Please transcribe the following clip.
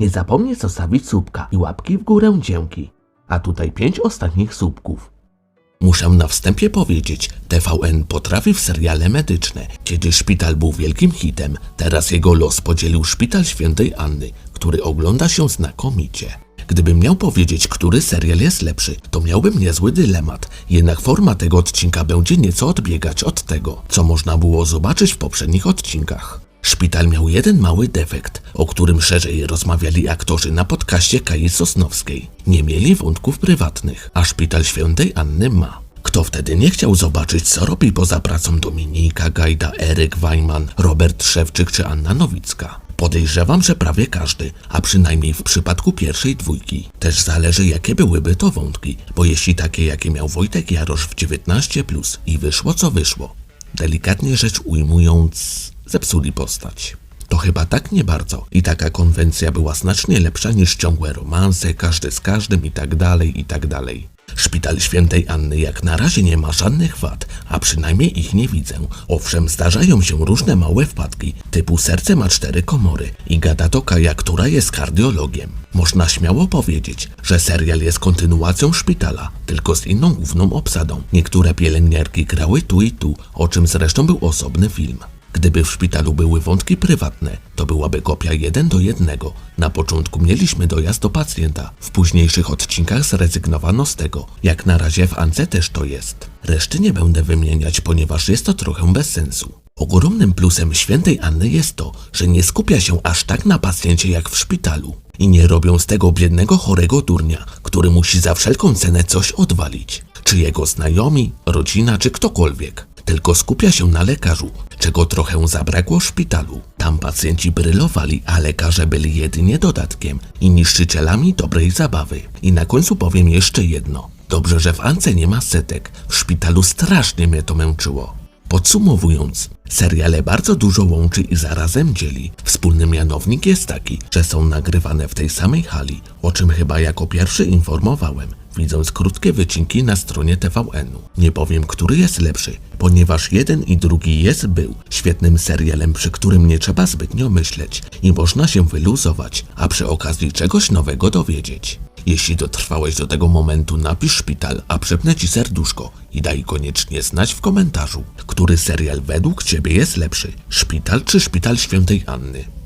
Nie zapomnij zostawić słupka i łapki w górę dzięki. A tutaj pięć ostatnich słupków. Muszę na wstępie powiedzieć, TVN potrafi w seriale medyczne. Kiedy szpital był wielkim hitem, teraz jego los podzielił szpital świętej Anny, który ogląda się znakomicie. Gdybym miał powiedzieć, który serial jest lepszy, to miałbym niezły dylemat, jednak forma tego odcinka będzie nieco odbiegać od tego, co można było zobaczyć w poprzednich odcinkach. Szpital miał jeden mały defekt, o którym szerzej rozmawiali aktorzy na podcaście Kai Sosnowskiej. Nie mieli wątków prywatnych, a szpital świętej Anny ma. Kto wtedy nie chciał zobaczyć, co robi poza pracą Dominika Gajda, Eryk Wajman, Robert Szewczyk czy Anna Nowicka? Podejrzewam, że prawie każdy, a przynajmniej w przypadku pierwszej dwójki. Też zależy, jakie byłyby to wątki, bo jeśli takie, jakie miał Wojtek Jarosz w 19+, i wyszło co wyszło, delikatnie rzecz ujmując, zepsuli postać. To chyba tak nie bardzo. I taka konwencja była znacznie lepsza niż ciągłe romanse, każdy z każdym i tak dalej, i tak dalej. Szpital Świętej Anny jak na razie nie ma żadnych wad, a przynajmniej ich nie widzę. Owszem, zdarzają się różne małe wpadki, typu serce ma cztery komory i gada to Kaja, która jest kardiologiem. Można śmiało powiedzieć, że serial jest kontynuacją szpitala, tylko z inną główną obsadą. Niektóre pielęgniarki grały tu i tu, o czym zresztą był osobny film. Gdyby w szpitalu były wątki prywatne, to byłaby kopia jeden do jednego. Na początku mieliśmy dojazd do pacjenta, w późniejszych odcinkach zrezygnowano z tego. Jak na razie w Ance też to jest. Reszty nie będę wymieniać, ponieważ jest to trochę bez sensu. Ogromnym plusem świętej Anny jest to, że nie skupia się aż tak na pacjencie jak w szpitalu. I nie robią z tego biednego chorego durnia, który musi za wszelką cenę coś odwalić. Czy jego znajomi, rodzina, czy ktokolwiek tylko skupia się na lekarzu, czego trochę zabrakło w szpitalu. Tam pacjenci brylowali, a lekarze byli jedynie dodatkiem i niszczycielami dobrej zabawy. I na końcu powiem jeszcze jedno. Dobrze, że w Ance nie ma setek. W szpitalu strasznie mnie to męczyło. Podsumowując, seriale bardzo dużo łączy i zarazem dzieli. Wspólny mianownik jest taki, że są nagrywane w tej samej hali, o czym chyba jako pierwszy informowałem, widząc krótkie wycinki na stronie TVN-u. Nie powiem, który jest lepszy, ponieważ jeden i drugi jest był świetnym serialem, przy którym nie trzeba zbytnio myśleć i można się wyluzować, a przy okazji czegoś nowego dowiedzieć. Jeśli dotrwałeś do tego momentu, napisz szpital, a przepnę ci serduszko i daj koniecznie znać w komentarzu, który serial według ciebie jest lepszy, szpital czy szpital świętej Anny.